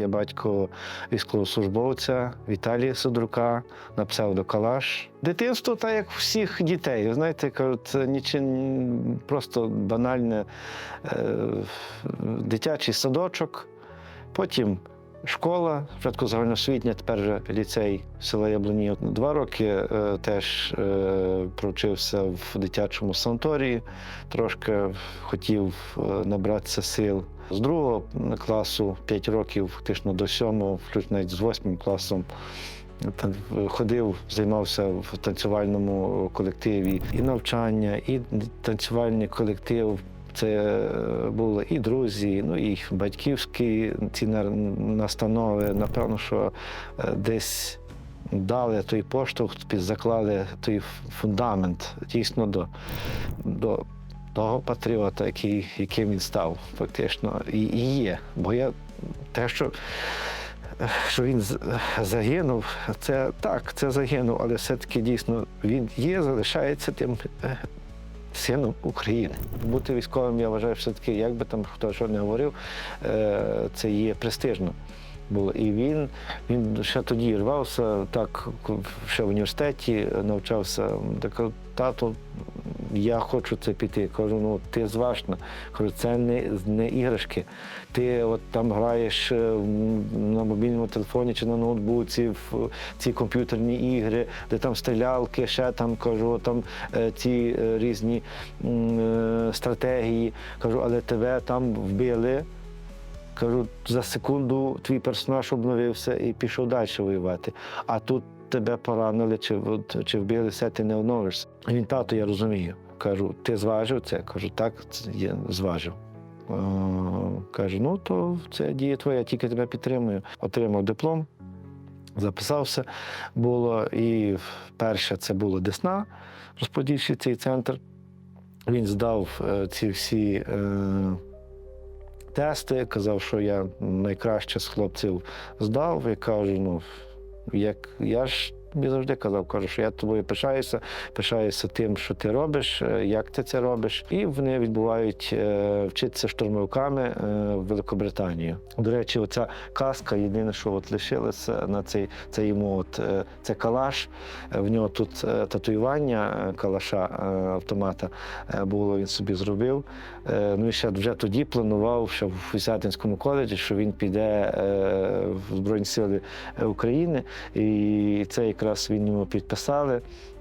Я батько військовослужбовця Віталія Судрука на псевдо Калаш. Дитинство, так як всіх дітей, знаєте, кажуть, нічим просто банальне е, дитячий садочок, потім школа, спочатку загальноосвітня, тепер вже ліцей села Яблоні. Два роки е, теж е, провчився в дитячому санаторії, трошки хотів е, набратися сил. З другого класу 5 років, фактично до сьомого, включно навіть з восьмим класом. Та- Ходив, займався в танцювальному колективі і навчання, і танцювальний колектив. Це були і друзі, ну і батьківські ці настанови. Напевно, що е, десь дали той поштовх, заклали той фундамент дійсно до, до того патріота, який, яким він став, фактично, і, і є. Бо я те, що що він загинув, це так, це загинув, але все-таки дійсно він є, залишається тим е, сином України. Бути військовим, я вважаю, все-таки, як би там хто що не говорив, е, це є престижно. Було. І він, він ще тоді рвався, так ще в університеті навчався. Так, тато, я хочу це піти. Кажу, ну ти зважна. Кажу, це не, не іграшки. Ти от там граєш е, на мобільному телефоні чи на ноутбуці в ці комп'ютерні ігри, де там стрілялки, ще там кажу, там е, ці е, різні стратегії. Кажу, але тебе там вбили. Кажу, за секунду твій персонаж обновився і пішов далі воювати. А тут тебе поранили чи, чи вбили, все, ти не оновишся. Він тато, я розумію. Кажу, ти зважив це? Кажу, так, я зважив. Каже, ну то це дія твоя, я тільки тебе підтримую. Отримав диплом, записався. Було і перше це було Десна, розподільчий цей центр. Він здав е, ці всі. Е, тести, казав, що я найкраще з хлопців здав. Я кажу, ну як я ж тобі завжди казав, кажу, що я тобою пишаюся, пишаюся тим, що ти робиш, е, як ти це робиш. І вони відбувають е, вчитися штурмовиками е, в Великобританію. До речі, оця каска, єдине, що от лишилося на цей це йому, от це калаш. В нього тут татуювання калаша автомата було, він собі зробив. Ну і ще вже тоді планував, що в Висятинському коледжі, що він піде в Збройні Сили України. І це якраз він йому підписали.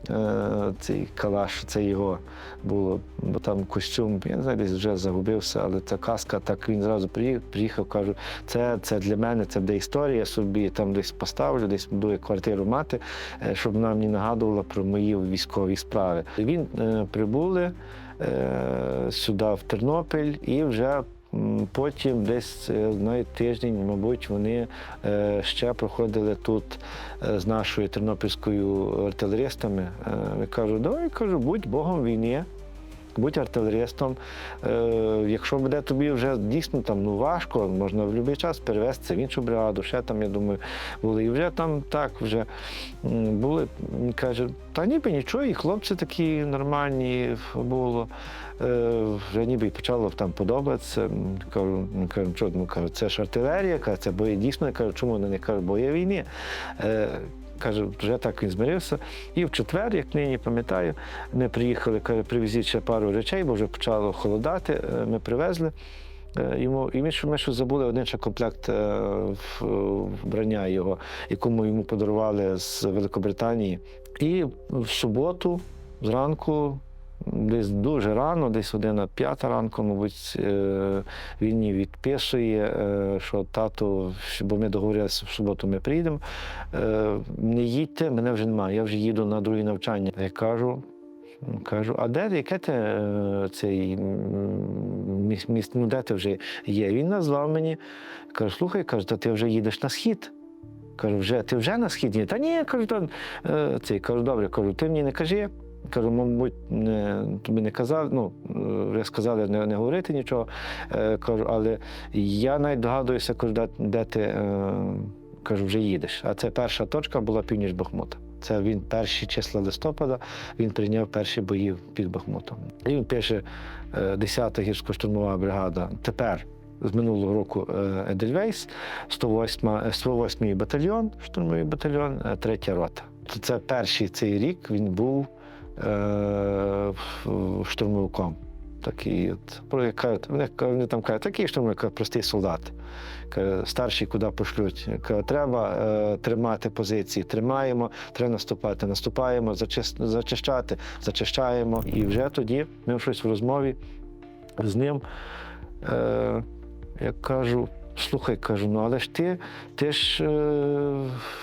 е, Цей калаш, це його було, бо там костюм, я не десь вже загубився, але ця каска, так він зразу приїхав, кажу, це, це для мене, це буде історія, собі там десь поставлю, десь буду квартиру мати, е, щоб вона мені нагадувала про мої військові справи. Він е, прибули сюди, в Тернопіль, і вже потім десь е, тиждень, мабуть, вони е, ще проходили тут е, з нашою тернопільською артилеристами. Я кажу, давай кажу, будь Богом війни. Будь артилеристом. Е, якщо буде тобі вже дійсно там ну важко, можна в будь-який час перевестися в іншу бригаду. Ще там, я думаю, були. І вже там так вже були. Він каже, та ніби нічого, і хлопці такі нормальні було. Е, вже ніби почало там подобатися. Кажу, ну, кажу, що ну, кажу, це ж артилерія, кажу, це бої дійсно. Я кажу, чому вони не кажуть, бо є війни. Каже, вже так він змирився. І в четвер, як нині пам'ятаю, ми приїхали, каже, привезіть ще пару речей, бо вже почало холодати. Е, Ми привезли. е, Йому, і ми, що- ми ще забули один ще комплект е, вбрання його, якому йому подарували з Великобританії. І в суботу зранку, десь дуже рано, десь година п'ята ранку, мабуть, е, він мені відписує, е, що тато, бо ми договорилися, в суботу ми приїдемо. Е, Не їдьте, мене вже немає, я вже їду на друге навчання. Я кажу. Кажу, а де яке ти цей м, міс- міс- ну, де ти вже є? Він назвав мені. Кажу, слухай, кажу, та ти вже їдеш на схід. Кажу, вже ти вже на східні? Та ні, кажу, та, цей кажу, добре, кажу, ти мені не кажи. Кажу, мабуть, не, тобі не казали, ну, е, вже сказали не, не говорити нічого. Е, кажу, але я навіть догадуюся, кажу, де, де ти е, кажу, вже їдеш. А це перша точка була північ Бахмута. Це він перші числа листопада, він прийняв перші бої під Бахмутом. І він пише е, 10-та гірсько-штурмова бригада. Тепер з минулого року е, Едельвейс, 108, е, 108 батальйон, штурмовий батальйон, е, третя рота. Це перший цей рік він був е, штурмовиком. Такий от, кажуть, вони, вони там кажуть, такий штурмовик, простий солдат. Каже, старший куди пошлють. Каже, треба е, тримати позиції, тримаємо, треба наступати, наступаємо, зачищати, зачищаємо. І вже тоді ми щось в розмові з ним. Е, я кажу, слухай, кажу, ну але ж ти, ти ж е,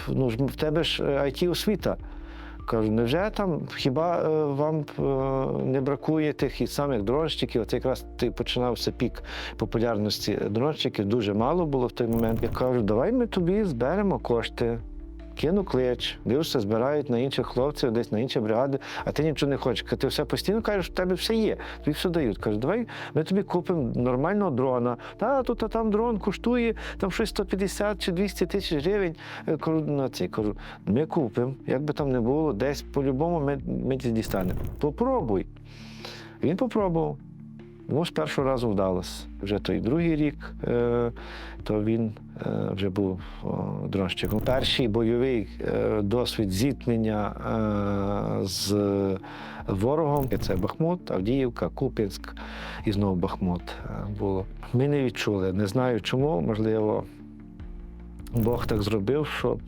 ну, в тебе ж it освіта. Кажу, невже там хіба е, вам е, не бракує тих і самих дронщиків? От якраз ти починався пік популярності дронщиків, дуже мало було в той момент. Я кажу, давай ми тобі зберемо кошти. Кину клич, дивишся, збирають на інших хлопців, десь на інші бригади, а ти нічого не хочеш. Ти все постійно кажеш, в тебе все є, тобі все дають. Кажу, давай ми тобі купимо нормального дрона. Та тут а там дрон коштує там щось 150 чи 200 тисяч гривень. Кажу, на це кажу, ми купимо, як би там не було, десь по-любому ми, ми дістанемо. Попробуй. Він попробував. Ну, з першого разу вдалося. Вже той другий рік, е, то він е, вже був дронщиком. Перший бойовий е, досвід зіткнення з ворогом це Бахмут, Авдіївка, Куп'янськ і знову Бахмут було. Ми не відчули, не знаю чому, можливо, Бог так зробив, щоб,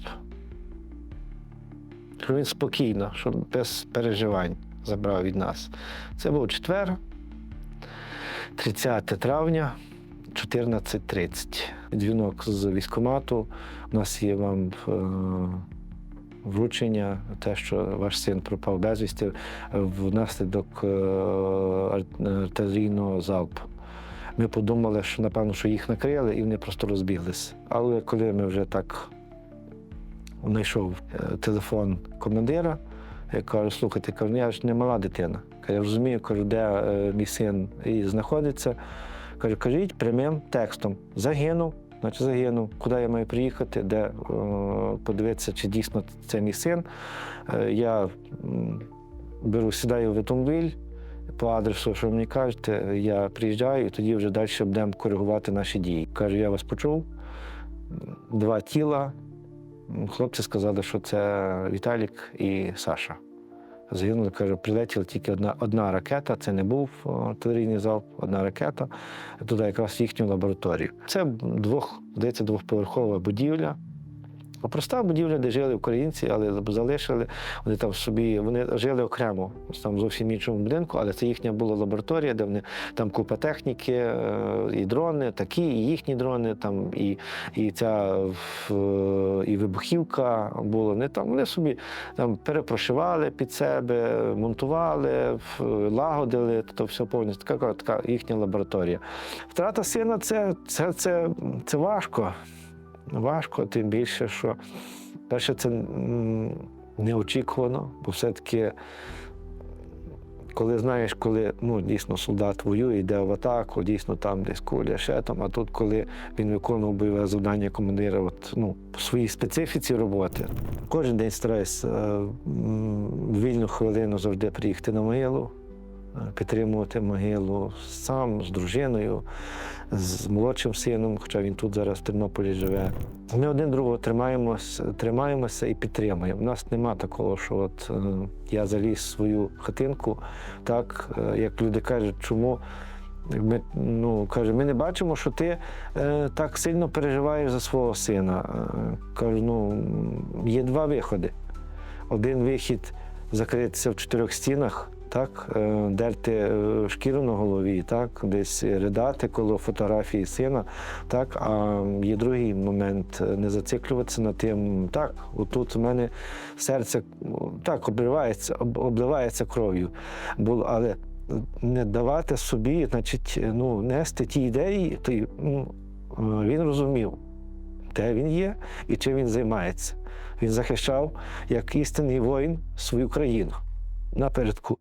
щоб він спокійно, щоб без переживань забрав від нас. Це був четвер. 30 травня 14.30. Дзвінок з військкомату. У нас є вам е, вручення, те, що ваш син пропав безвісти внаслідок е, ар- артилерійного залпу. Ми подумали, що напевно, що їх накрили, і вони просто розбіглись. Але коли ми вже так знайшов е, телефон командира, я кажу, слухайте, кажу, «Ну, я ж не мала дитина. Я розумію, кажу, де е, мій син і знаходиться. Кажу, кажіть прямим текстом. Загинув, значить загинув. Куди я маю приїхати, де е, подивитися, чи дійсно це мій син. Е, я беру, сідаю в автомобіль по адресу, що ви мені кажете, я приїжджаю і тоді вже далі будемо коригувати наші дії. Кажу, я вас почув. Два тіла. Хлопці сказали, що це Віталік і Саша. Загинули, каже, прилетіла тільки одна, одна ракета, це не був артилерійний залп, одна ракета, туди якраз їхню лабораторію. Це двох, здається, двохповерхова будівля. Проста будівля, де жили українці, але залишили. Вони там собі вони жили окремо, там зовсім іншому будинку, але це їхня була лабораторія, де вони там купа техніки, е, і дрони, такі, і їхні дрони, там і, і ця і вибухівка була. Вони там вони собі там перепрошивали під себе, монтували, лагодили, то все повністю така, така їхня лабораторія. Втрата сина це, це, це, це важко. Важко, тим більше, що перше, це неочікувано, бо все-таки, коли знаєш, коли ну, дійсно солдат воює, йде в атаку, дійсно там десь куля, ще там, а тут, коли він виконував бойове завдання командира, от, ну, по своїй специфіці роботи, кожен день стараюся е, вільну хвилину завжди приїхати на могилу, підтримувати могилу сам з дружиною з молодшим сином, хоча він тут зараз в Тернополі живе. Ми один другого тримаємося, тримаємося і підтримуємо. У нас нема такого, що от е, я заліз в свою хатинку, так е, як люди кажуть, чому. Ми, ну, каже, ми не бачимо, що ти е, так сильно переживаєш за свого сина. Е, кажу, ну, є два виходи. Один вихід закритися в чотирьох стінах, так, е, дерти е, шкіру на голові, так, десь ридати коло фотографії сина. Так, а є другий момент е, не зациклюватися на тим. Так, отут у мене серце так обливається, обливається кров'ю. Але не давати собі, значить, ну, нести ті ідеї, то ну, він розумів, де він є і чим він займається. Він захищав як істинний воїн свою країну напередку.